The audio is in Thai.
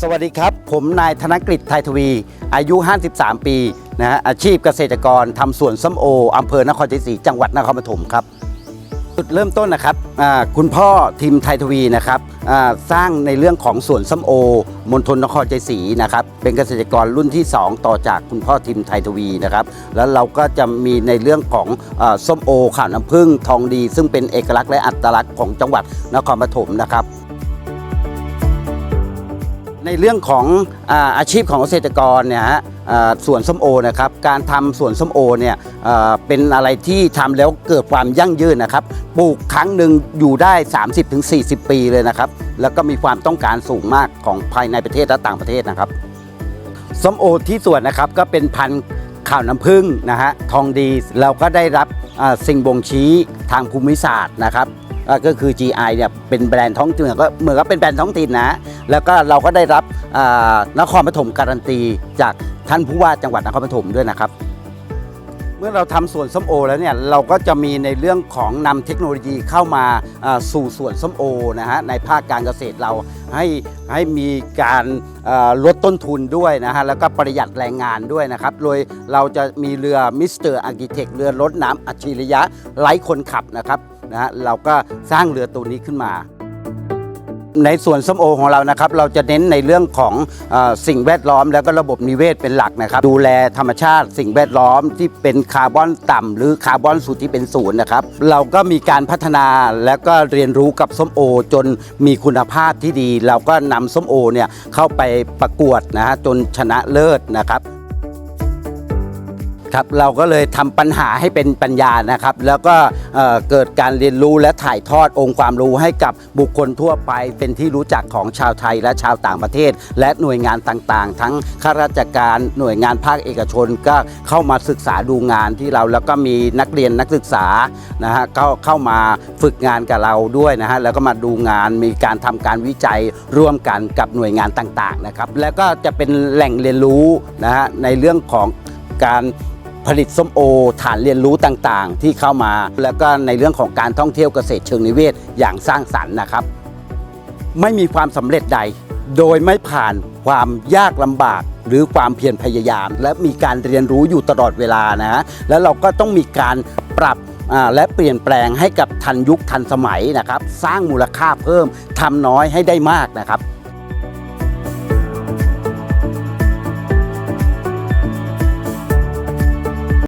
สวัสดีครับ ผมนายธนกฤษไทยทวี อายุ 53 ปีนะฮะอาชีพเกษตรกรทำสวนส้มโออำเภอนครชัยศรีจังหวัดนครปฐมครับจุดเริ่มต้นนะครับคุณพ่อทีมไทยทวีนะครับสร้างในเรื่องของสวนส้มโอมณฑลนครชัยศรีนะครับเป็นเกษตรกรรุ่นที่ 2 ต่อจากคุณพ่อทีมไทยทวีนะครับแล้วเราก็จะมีในเรื่องของอส้มโอข่าวน้ำผึ้งทองดี ซึ่งเป็นเอกลักษณ์และอัตลักษณ์ของจังหวัดนครปฐมนะครับ ในเรื่องของอาอาชีพของเกษตรกรเนี่ยฮะอ่าสวนส้มโอนะครับการทำสวนส้มโอเนี่ยอ่าเป็นอะไรที่ทำแล้วเกิดความยั่งยืนนะครับปลูกครั้งหนึ่งอยู่ได้ 30-40 ปีเลยนะครับ แล้วก็มีความต้องการสูงมากของภายในประเทศและต่างประเทศนะครับ ส้มโอที่สวนนะครับก็เป็นพันธุ์ข่าวน้ำผึ้งนะฮะทองดีเราก็ได้รับอ่าสิ่งบ่งชี้ทางภูมิศาสตร์นะครับ ก็คือ GI เนี่ยเป็นแบรนด์ท้องถิ่นก็เหมือนกับเป็นแบรนด์ท้องถิ่นนะ แล้วก็เราก็ได้รับอ่านครปฐมการันตีจากท่านผู้ว่าจังหวัดนครปฐมด้วยนะครับ มื่อเราทำสวนส้มโอแล้วเนี่ยเราก็จะมีในเรื่องของนำเทคโนโลยีเข้ามาสู่สวนส้มโอนะฮะในภาคการเกษตรเราให้ให้มีการลดต้นทุนด้วยนะฮะแล้วก็ประหยัดแรงงานด้วยนะครับโดยเราจะมีเรือมิสเตอร์อาร์กิเทคเรือรถน้ำอัจฉริยะไร้คนขับนะครับนะฮะเราก็สร้างเรือตัวนี้ขึ้นมา ในส่วนส้มโอของเรานะครับ เราจะเน้นในเรื่องของเออสิ่งแวดล้อมแล้วก็ระบบนิเวศเป็นหลักนะครับ ดูแลธรรมชาติสิ่งแวดล้อมที่เป็นคาร์บอนต่ำหรือคาร์บอนสูตรที่เป็นศูนย์นะครับ เราก็มีการพัฒนาแล้วก็เรียนรู้กับส้มโอ จนมีคุณภาพที่ดี เราก็นำส้มโอเนี่ยเข้าไปประกวดนะฮะจนชนะเลิศนะครับ ครับเราก็เลยทำปัญหาให้เป็นปัญญานะครับ แล้วก็เอ่อเกิดการเรียนรู้และถ่ายทอดองค์ความรู้ให้กับบุคคลทั่วไป เป็นที่รู้จักของชาวไทยและชาวต่างประเทศ และหน่วยงานต่างๆ ทั้งข้าราชการหน่วยงานภาคเอกชนก็เข้ามาศึกษาดูงานที่เราแล้วก็มีนักเรียนนักศึกษานะฮะเข้าเข้ามาฝึกงานกับเราด้วยนะฮะแล้วก็มาดูงานมีการทำการวิจัยร่วมกันกับหน่วยงานต่างๆนะครับแล้วก็จะเป็นแหล่งเรียนรู้นะฮะในเรื่องของการ ผลิตส้มโอ ฐานเรียนรู้ต่างๆ ที่เข้ามา แล้วก็ในเรื่องของการท่องเที่ยวเกษตรเชิงนิเวศอย่างสร้างสรรค์นะครับ ไม่มีความสำเร็จใด โดยไม่ผ่านความยากลำบากหรือความเพียรพยายาม และมีการเรียนรู้อยู่ตลอดเวลานะฮะแล้วเราก็ต้องมีการปรับและเปลี่ยนแปลงให้กับทันยุคทันสมัยนะครับ สร้างมูลค่าเพิ่มทำน้อยให้ได้มากนะครับ